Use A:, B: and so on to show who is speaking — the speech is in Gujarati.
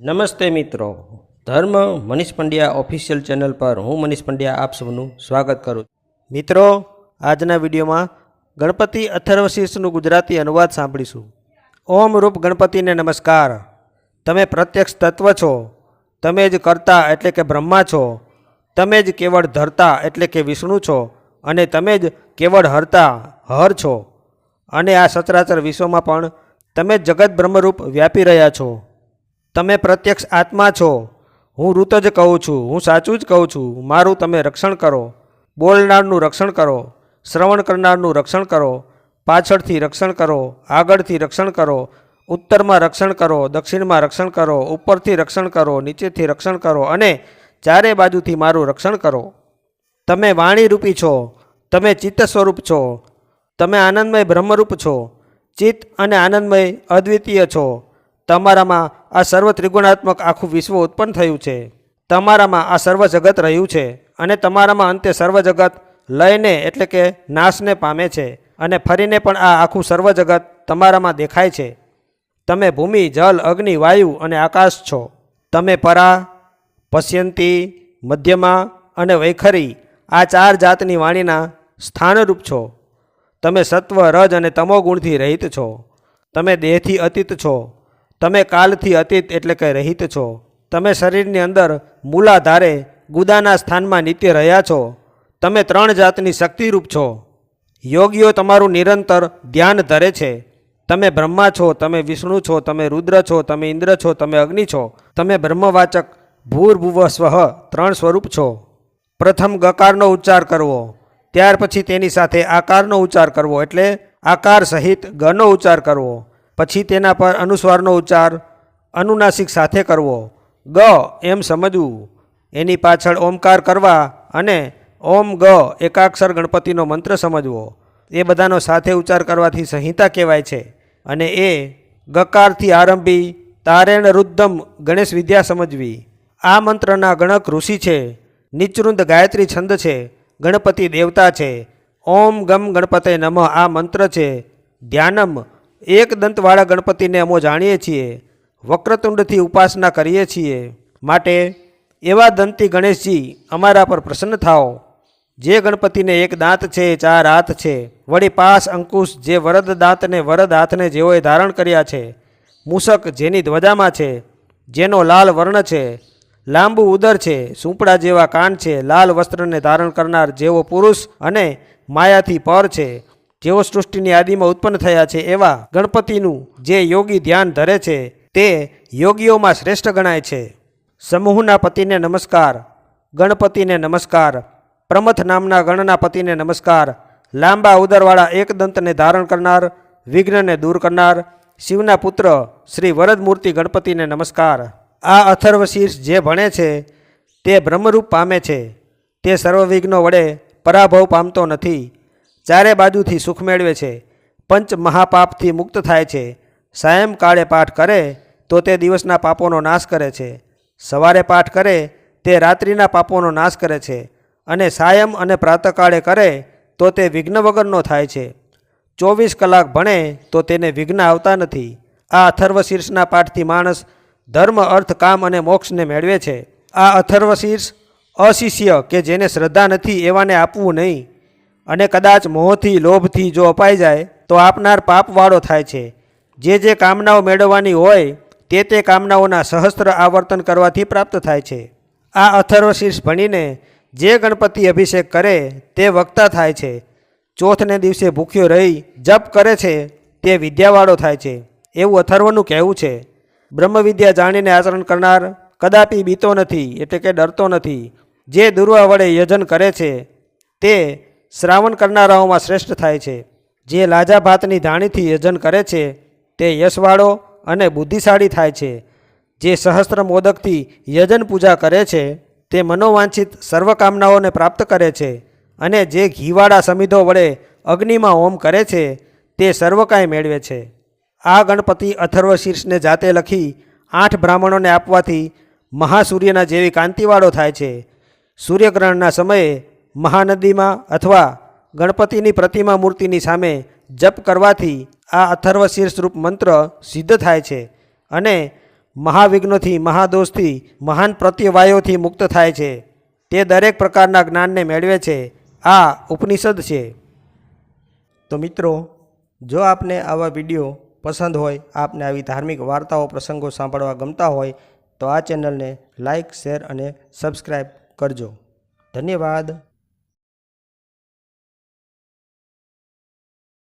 A: નમસ્તે મિત્રો. ધર્મ મનીષ પંડ્યા ઓફિશિયલ ચેનલ પર હું મનીષ પંડ્યા આપ સૌનું સ્વાગત કરું મિત્રો, આજના વિડીયોમાં ગણપતિ અથર્વશીર્ષનું ગુજરાતી અનુવાદ સાંભળીશું. ઓમ રૂપ ગણપતિને નમસ્કાર. તમે પ્રત્યક્ષ તત્વ છો. તમે જ કરતા એટલે કે બ્રહ્મા છો. તમે જ કેવળ ધરતા એટલે કે વિષ્ણુ છો. અને તમે જ કેવળ હરતા હર છો. અને આ સચરાચર વિશ્વમાં પણ તમે જગત બ્રહ્મરૂપ વ્યાપી રહ્યા છો. તમે પ્રત્યક્ષ આત્મા છો હું ઋત જ કહું છું હું સાચું જ કહું છું મારું તમે રક્ષણ કરો બોલનારનું રક્ષણ કરો શ્રવણ કરનારનું રક્ષણ કરો પાછળથી રક્ષણ કરો આગળથી રક્ષણ કરો ઉત્તરમાં રક્ષણ કરો દક્ષિણમાં રક્ષણ કરો ઉપરથી રક્ષણ કરો નીચેથી રક્ષણ કરો અને ચારે બાજુથી મારું રક્ષણ કરો તમે વાણીરૂપી છો તમે ચિત્ત સ્વરૂપ છો તમે આનંદમય બ્રહ્મરૂપ છો ચિત્ત અને આનંદમય અદ્વિતીય છો તમારામાં આ સર્વ ત્રિગુણાત્મક આખું વિશ્વ ઉત્પન્ન થયું છે. તમારામાં આ સર્વ જગત રહ્યું છે અને તમારામાં અંતે સર્વ જગત લયને એટલે કે નાશને પામે છે અને ફરીને પણ આ આખું સર્વ જગત તમારામાં દેખાય છે. તમે ભૂમિ, જલ, અગ્નિ, વાયુ અને આકાશ છો. તમે પરા, પશ્યંતી, મધ્યમાં અને વૈખરી આ ચાર જાતની વાણીના સ્થાનરૂપ છો. તમે સત્વ, રજ અને તમો ગુણથી રહિત છો. તમે દેહથી અતીત છો. તમે કાલથી અતીત એટલે કે રહિત છો. તમે શરીરની અંદર મૂલાધારે ગુદાના સ્થાનમાં નિત્ય રહ્યા છો. તમે ત્રણ જાતની શક્તિરૂપ છો. યોગીઓ તમારું નિરંતર ધ્યાન ધરે છે. તમે બ્રહ્મા છો, તમે વિષ્ણુ છો, તમે રુદ્ર છો, તમે ઇન્દ્ર છો, તમે અગ્નિ છો. તમે બ્રહ્મવાચક ભૂર્ભુવ સ્વહ ત્રણ સ્વરૂપ છો. પ્રથમ ગકારનો ઉચ્ચાર કરવો. ત્યાર પછી તેની સાથે આકારનો ઉચ્ચાર કરવો એટલે આકાર સહિત ગનો ઉચ્ચાર કરવો. પછી તેના પર અનુસ્વારનો ઉચ્ચાર અનુનાસિક સાથે કરવો. ગ એમ સમજવું. એની પાછળ ઓમકાર કરવા અને ઓમ ગ એકાક્ષર ગણપતિનો મંત્ર સમજવો. એ બધાનો સાથે ઉચ્ચાર કરવાથી સંહિતા કહેવાય છે અને એ ગકારથી આરંભી તારેણ રુદ્ધમ ગણેશ વિદ્યા સમજવી. આ મંત્રના ગણક ઋષિ છે નિચૃંદ ગાયત્રી છંદ છે, ગણપતિ દેવતા છે, ઓમ ગમ ગણપતે નમઃ આ મંત્ર છે, ધ્યાનમ એક દંતવાળા ગણપતિને અમો જાણીએ છીએ, વક્રતુંડથી ઉપાસના કરીએ છીએ. માટે એવા દંતી ગણેશજી અમારા પર પ્રસન્ન થાઓ. જે ગણપતિને એક દાંત છે, ચાર હાથ છે, વળી પાસ અંકુશ જે વરદ દાંતને વરદ હાથને જેઓએ ધારણ કર્યા છે, મૂસક જેની ધ્વજામાં છે, જેનો લાલ વર્ણ છે, લાંબુ ઉદર છે, સૂંપડા જેવા કાન છે, લાલ વસ્ત્રને ધારણ કરનાર જેવો પુરુષ અને માયાથી પર છે જેઓ સૃષ્ટિની આદિમાં ઉત્પન્ન થયા છે, એવા ગણપતિનું જે યોગી ધ્યાન ધરે છે, તે યોગીઓમાં શ્રેષ્ઠ ગણાય છે. સમૂહના પતિને નમસ્કાર, ગણપતિને નમસ્કાર, પ્રમથ નામના ગણના પતિને નમસ્કાર, લાંબા ઉદરવાળા એકદંતને ધારણ કરનાર, વિઘ્નને દૂર કરનાર, શિવના પુત્ર શ્રી વરદમૂર્તિ ગણપતિને નમસ્કાર. આ અથર્વશીર્ષ જે ભણે છે, તે બ્રહ્મરૂપ પામે છે. તે સર્વવિઘ્નો વડે પરાભવ પામતો નથી. ચારે બાજુથી સુખ મેળવે છે, પંચ મહાપાપથી મુક્ત થાય છે સાયંકાળે પાઠ કરે, તો તે દિવસના પાપોનો નાશ કરે છે. સવારે પાઠ કરે, તે રાત્રિના પાપોનો નાશ કરે છે. અને સાયમ અને પ્રાતકાળે કરે, તો તે વિઘ્ન વગરનો થાય છે. ચોવીસ કલાક ભણે, તો તેને વિઘ્ન આવતા નથી. આ અથર્વશીર્ષના પાઠથી માણસ ધર્મ, અર્થ, કામ અને મોક્ષને મેળવે છે. આ અથર્વશીર્ષ અશિષ્ય કે જેને શ્રદ્ધા નથી, એવાને આપવું નહીં. અને કદાચ મોહથી લોભથી જો અપાઈ જાય, તો આપનાર પાપવાળો થાય છે. જે જે કામનાઓ મેળવવાની હોય, તે તે કામનાઓના સહસ્ત્ર આવર્તન કરવાથી પ્રાપ્ત થાય છે. આ અથર્વશીર્ષ ભણીને જે ગણપતિ અભિષેક કરે, તે વક્તા થાય છે. ચોથને દિવસે ભૂખ્યો રહી, જપ કરે છે, તે વિદ્યાવાળો થાય છે. એવું અથર્વનું કહેવું છે. બ્રહ્મવિદ્યા જાણીને આચરણ કરનાર કદાપી બીતો નથી, એટલે કે ડરતો નથી. જે દુર્વા વડે યજન કરે છે, તે શ્રાવણ કરનારાઓમાં શ્રેષ્ઠ થાય છે. જે લાજા ભાતની ધાણીથી યજન કરે છે, તે યશવાળો અને બુદ્ધિશાળી થાય છે. જે સહસ્ત્ર મોદકથી યજન પૂજા કરે છે, તે મનોવાંછિત સર્વકામનાઓને પ્રાપ્ત કરે છે અને જે ઘીવાળા સમિધો વડે અગ્નિમાં હોમ કરે છે, તે સર્વકાય મેળવે છે. આ ગણપતિ અથર્વ શીર્ષને જાતે લખી આઠ બ્રાહ્મણોને આપવાથી મહાસૂર્યના જેવી કાંતિવાળો થાય છે. સૂર્યગ્રહણના સમયે મહાનદીમાં અથવા ગણપતિની પ્રતિમા મૂર્તિની સામે જપ કરવાથી આ અથર્વ શીર્ષરૂપ મંત્ર સિદ્ધ થાય છે અને મહાવિઘ્નોથી મહાદોષથી મહાન પ્રત્યવાયોથી મુક્ત થાય છે. તે દરેક પ્રકારના જ્ઞાનને મેળવે છે. આ ઉપનિષદ છે. તો મિત્રો, જો આપને આવા વીડિયો પસંદ હોય, આપને આવી ધાર્મિક વાર્તાઓ, પ્રસંગો સાંભળવા ગમતા હોય, તો આ ચેનલને લાઈક, શેર અને સબસ્ક્રાઈબ કરજો. ધન્યવાદ.